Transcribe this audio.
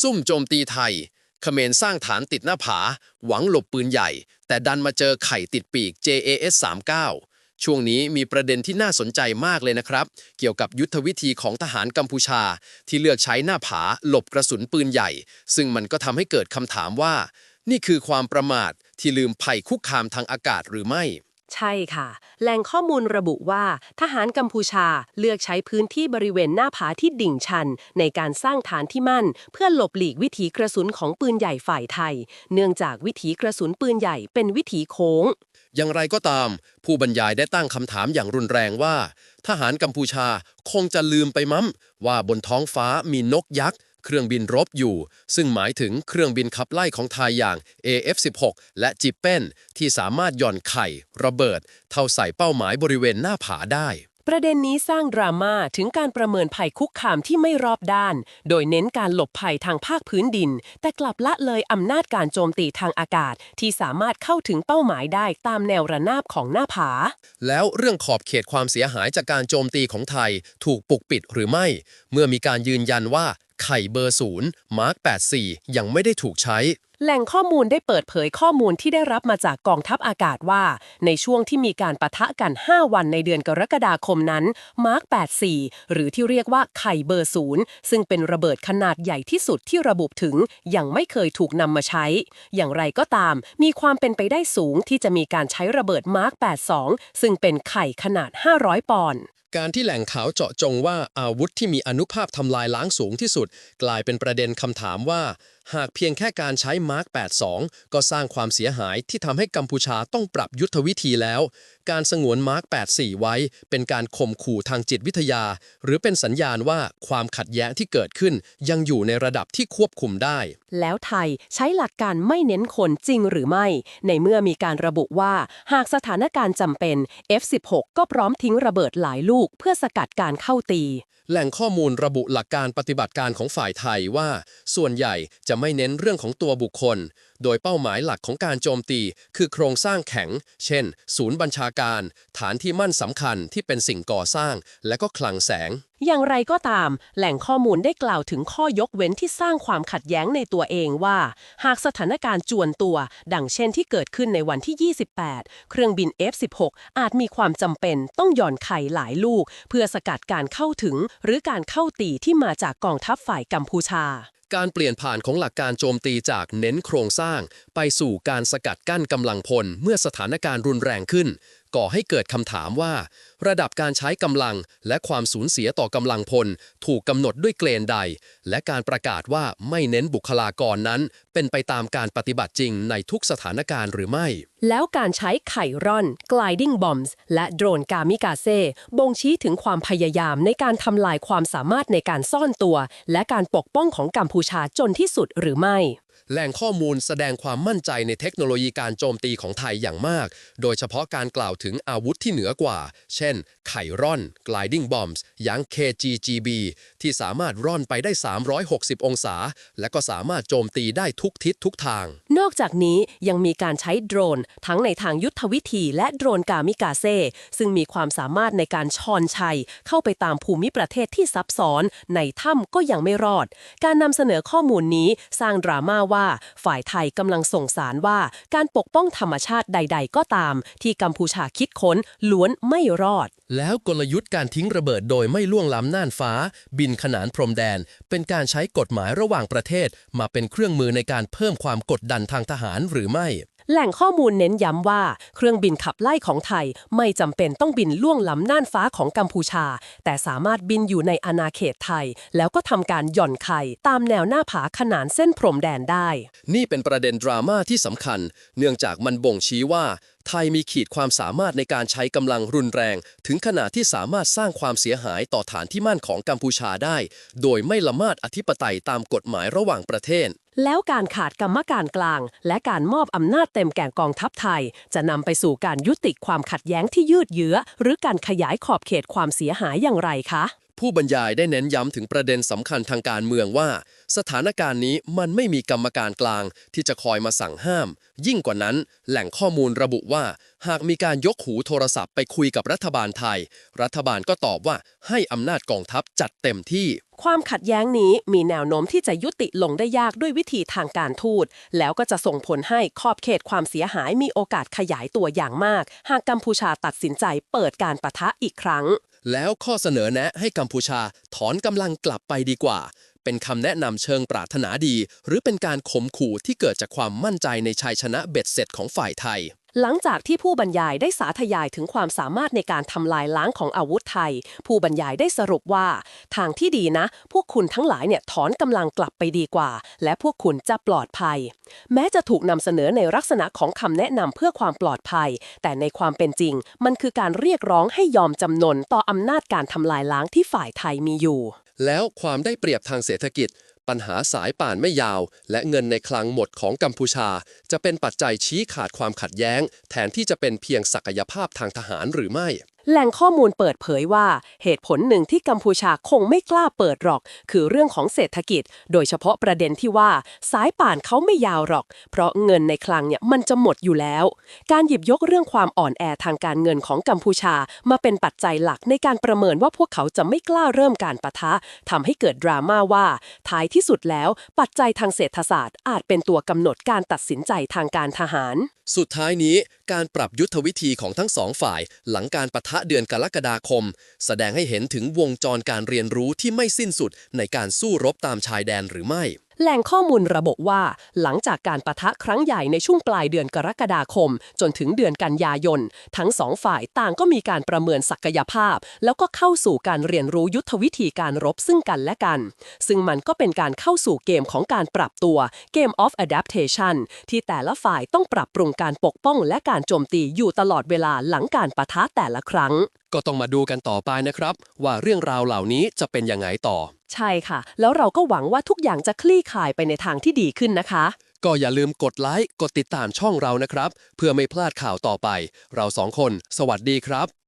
ซุ่มโจมตีไทยเขมรสร้างฐานติดหน้าผา หวังหลบปืนใหญ่ แต่ดันมาเจอไข่ติดปีก JAS 39ช่วงนี้มีประเด็นที่น่าสนใจมากเลยนะครับ เกี่ยวกับยุทธวิธีของทหารกัมพูชา ที่เลือกใช้หน้าผาหลบกระสุนปืนใหญ่ ซึ่งมันก็ทำให้เกิดคำถามว่า นี่คือความประมาทที่ลืมภัยคุกคามทางอากาศหรือไม่ ใช่ค่ะ แหล่งข้อมูลระบุว่า ทหารกัมพูชาเลือกใช้พื้นที่บริเวณหน้าผาที่ดิ่งชัน ในการสร้างฐานที่มั่น เพื่อหลบหลีกวิถีกระสุนของปืนใหญ่ฝ่ายไทย เนื่องจากวิถีกระสุนปืนใหญ่เป็นวิถีโค้ง อย่างไรก็ตาม ผู้บรรยายได้ตั้งคำถามอย่างรุนแรงว่า ทหารกัมพูชาคงจะลืมไปมั้มว่าบนท้องฟ้ามีนกยักษ์ เครื่องบินรบอยู่ ซึ่งหมายถึงเครื่องบินขับไล่ของไทยอย่าง AF-16 และจิปเป้นที่สามารถหย่อนไข่ ระเบิด เท่าใส่เป้าหมายบริเวณหน้าผาได้ประเด็นนี้สร้างดราม่าถึงการประเมินภัยคุกคามที่ไม่รอบด้าน โดยเน้นการหลบภัยทางภาคพื้นดิน แต่กลับละเลยอำนาจการโจมตีทางอากาศ ที่สามารถเข้าถึงเป้าหมายได้ตามแนวระนาบของหน้าผา แล้วเรื่องขอบเขตความเสียหายจากการโจมตีของไทยถูกปกปิดหรือไม่ เมื่อมีการยืนยันว่า ไข่เบอร์ศูนย์มาร์ก84 ยังไม่ได้ถูกใช้ แหล่งข้อมูลได้เปิดเผยข้อมูลที่ได้รับมาจากกองทัพอากาศว่า ในช่วงที่มีการปะทะกัน 5 วันในเดือนกรกฎาคมนั้นมาร์ก84 หรือที่เรียกว่าไข่เบอร์ศูนย์ซึ่งเป็นระเบิดขนาดใหญ่ที่สุดที่ระบุถึง ยังไม่เคยถูกนำมาใช้ อย่างไรก็ตาม มีความเป็นไปได้สูงที่จะมีการใช้ระเบิดมาร์ก82 ซึ่งเป็นไข่ขนาด 500 ปอนด์ การที่แหล่งข่าวเจาะจงว่าอาวุธที่มีอนุภาพทำลายล้างสูงที่สุด กลายเป็นประเด็นคำถามว่าหากเพียงแค่การใช้มาร์ก82 ก็สร้างความเสียหายที่ทำให้กัมพูชาต้องปรับยุทธวิธีแล้ว การสงวนมาร์ก84 ไว้ เป็นการข่มขู่ทางจิตวิทยา หรือเป็นสัญญาณว่าความขัดแย้งที่เกิดขึ้น ยังอยู่ในระดับที่ควบคุมได้ แล้วไทยใช้หลักการไม่เน้นคนจริงหรือไม่ ในเมื่อมีการระบุว่าหากสถานการณ์จำเป็น F16 ก็พร้อมทิ้งระเบิดหลายลูก เพื่อสกัดการเข้าตี แหล่งข้อมูลระบุหลักการปฏิบัติการของฝ่ายไทยว่า ส่วนใหญ่จะไม่เน้นเรื่องของตัวบุคคล โดยเป้าหมายหลักของการโจมตี คือโครงสร้างแข็ง เช่น ศูนย์บัญชาการ ฐานที่มั่นสำคัญที่เป็นสิ่งก่อสร้าง และก็คลังแสง อย่างไรก็ตาม แหล่งข้อมูลได้กล่าวถึงข้อยกเว้นที่สร้างความขัดแย้งในตัวเองว่า หากสถานการณ์จวนตัว ดังเช่นที่เกิดขึ้นในวันที่ 28 เครื่องบิน F16 อาจมีความจำเป็นต้องหย่อนไข่หลายลูก เพื่อสกัดการเข้าถึง หรือการเข้าตีที่มาจากกองทัพฝ่ายกัมพูชา การเปลี่ยนผ่านของหลักการโจมตีจากเน้นโครงสร้าง ไปสู่การสกัดกั้นกำลังพลเมื่อสถานการณ์รุนแรงขึ้น ก่อให้เกิดคำถามว่า ระดับการใช้กำลังและความสูญเสียต่อกำลังพล ถูกกำหนดด้วยเกณฑ์ใด และการประกาศว่าไม่เน้นบุคลากรนั้น เป็นไปตามการปฏิบัติจริงในทุกสถานการณ์หรือไม่ แล้วการใช้ไข่ร่อน gliding bombs และโดรนกามิกาเซ่บ่งชี้ถึงความพยายามในการทำลายความสามารถในการซ่อนตัว และการปกป้องของกัมพูชาจนที่สุดหรือไม่ แหล่งข้อมูลแสดงความมั่นใจในเทคโนโลยีการโจมตีของไทยอย่างมาก โดยเฉพาะการกล่าวถึงอาวุธที่เหนือกว่า เช่น ไข่ร่อน gliding bombs อย่าง KGGB ที่สามารถร่อนไปได้ 360 องศา และก็สามารถโจมตีได้ทุกทิศทุกทาง นอกจากนี้ยังมีการใช้โดรน ทั้งในทางยุทธวิธีและโดรนกามิกาเซ่ซึ่งมีความสามารถในการชอนชัย เข้าไปตามภูมิประเทศที่ซับซ้อน ในถ้ำก็ยังไม่รอด การนำเสนอข้อมูลนี้สร้างดราม่าว่า ฝ่ายไทยกำลังส่งสารว่า การปกป้องธรรมชาติใด ๆ ก็ตาม ที่กัมพูชาคิดค้นล้วนไม่รอด แล้วกลยุทธ์การทิ้งระเบิดโดยไม่ล่วงล้ำน่านฟ้า บินขนานพรมแดน เป็นการใช้กฎหมายระหว่างประเทศ มาเป็นเครื่องมือในการเพิ่มความกดดันทางทหารหรือไม่ แหล่งข้อมูลเน้นย้ำว่า เครื่องบินขับไล่ของไทยไม่จำเป็นต้องบินล่วงล้ำน่านฟ้าของกัมพูชา แต่สามารถบินอยู่ในอาณาเขตไทย แล้วก็ทำการหย่อนไข่ตามแนวหน้าผาขนานเส้นพรมแดนได้ นี่เป็นประเด็นดราม่าที่สำคัญ เนื่องจากมันบ่งชี้ว่า ไทยมีขีดความสามารถในการใช้กำลังรุนแรง ถึงขนาดที่สามารถสร้างความเสียหายต่อฐานที่มั่นของกัมพูชาได้ โดยไม่ละเมิดอธิปไตยตามกฎหมายระหว่างประเทศ แล้วการขาดกรรมการกลาง และการมอบอำนาจเต็มแก่กองทัพไทย จะนำไปสู่การยุติความขัดแย้งที่ยืดเยื้อ หรือการขยายขอบเขตความเสียหายอย่างไรคะ ผู้บรรยายได้เน้นย้ำถึงประเด็นสำคัญทางการเมืองว่า สถานการณ์นี้มันไม่มีกรรมการกลางที่จะคอยมาสั่งห้าม ยิ่งกว่านั้น แหล่งข้อมูลระบุว่า หากมีการยกหูโทรศัพท์ไปคุยกับรัฐบาลไทย รัฐบาลก็ตอบว่าให้อำนาจกองทัพจัดเต็มที่ ความขัดแย้งนี้มีแนวโน้มที่จะยุติลงได้ยากด้วยวิธีทางการทูต แล้วก็จะส่งผลให้ขอบเขตความเสียหายมีโอกาสขยายตัวอย่างมาก หากกัมพูชาตัดสินใจเปิดการปะทะอีกครั้ง แล้วข้อเสนอแนะให้กัมพูชาถอนกำลังกลับไปดีกว่า เป็นคำแนะนำเชิงปรารถนาดี หรือเป็นการข่มขู่ที่เกิดจากความมั่นใจในชัยชนะเบ็ดเสร็จของฝ่ายไทย หลังจากที่ผู้บรรยายได้สาธยายถึงความสามารถในการทำลายล้างของอาวุธไทย ผู้บรรยายได้สรุปว่า ทางที่ดีนะ พวกคุณทั้งหลายเนี่ยถอนกำลังกลับไปดีกว่า และพวกคุณจะปลอดภัย แม้จะถูกนำเสนอในลักษณะของคำแนะนำเพื่อความปลอดภัย แต่ในความเป็นจริง มันคือการเรียกร้องให้ยอมจำนนต่ออำนาจการทำลายล้างที่ฝ่ายไทยมีอยู่ แล้วความได้เปรียบทางเศรษฐกิจ ปัญหาสายป่านไม่ยาว และเงินในคลังหมดของกัมพูชา จะเป็นปัจจัยชี้ขาดความขัดแย้ง แทนที่จะเป็นเพียงศักยภาพทางทหารหรือไม่ แหล่งข้อมูลเปิดเผยว่า เหตุผลหนึ่งที่กัมพูชาคงไม่กล้าเปิดหรอก คือเรื่องของเศรษฐกิจ โดยเฉพาะประเด็นที่ว่า สายป่านเขาไม่ยาวหรอก เพราะเงินในคลังเนี่ยมันจะหมดอยู่แล้ว การหยิบยกเรื่องความอ่อนแอทางการเงินของกัมพูชา มาเป็นปัจจัยหลักในการประเมินว่าพวกเขาจะไม่กล้าเริ่มการปะทะทำให้เกิดดราม่าว่า ท้ายที่สุดแล้ว ปัจจัยทางเศรษฐศาสตร์ อาจเป็นตัวกำหนดการตัดสินใจทางการทหาร สุดท้ายนี้ การปรับยุทธวิธีของทั้งสองฝ่าย หลังการปะทะะเดือนกรกฎาคม แสดงให้เห็นถึงวงจรการเรียนรู้ที่ไม่สิ้นสุดในการสู้รบตามชายแดนหรือไม่ แหล่งข้อมูลระบุว่า หลังจากการประทะครั้งใหญ่ในช่วงปลายเดือนกรกฎาคม จนถึงเดือนกันยายน ทั้งสองฝ่ายต่างก็มีการประเมินศักยภาพ แล้วก็เข้าสู่การเรียนรู้ยุทธวิธีการรบซึ่งกันและกัน ซึ่งมันก็เป็นการเข้าสู่เกมของการปรับตัว Game of Adaptation ที่แต่ละฝ่ายต้องปรับปรุงการปกป้องและการโจมตีอยู่ตลอดเวลาหลังการประทะแต่ละครั้ง ก็ต้องมาดูกันต่อไปนะครับ ว่าเรื่องราวเหล่านี้จะเป็นยังไงต่อ ใช่ค่ะ แล้วเราก็หวังว่าทุกอย่างจะคลี่คลายไปในทางที่ดีขึ้นนะคะ ก็อย่าลืมกดไลค์ กดติดตามช่องเรานะครับ เพื่อไม่พลาดข่าวต่อไป เราสองคน สวัสดีครับ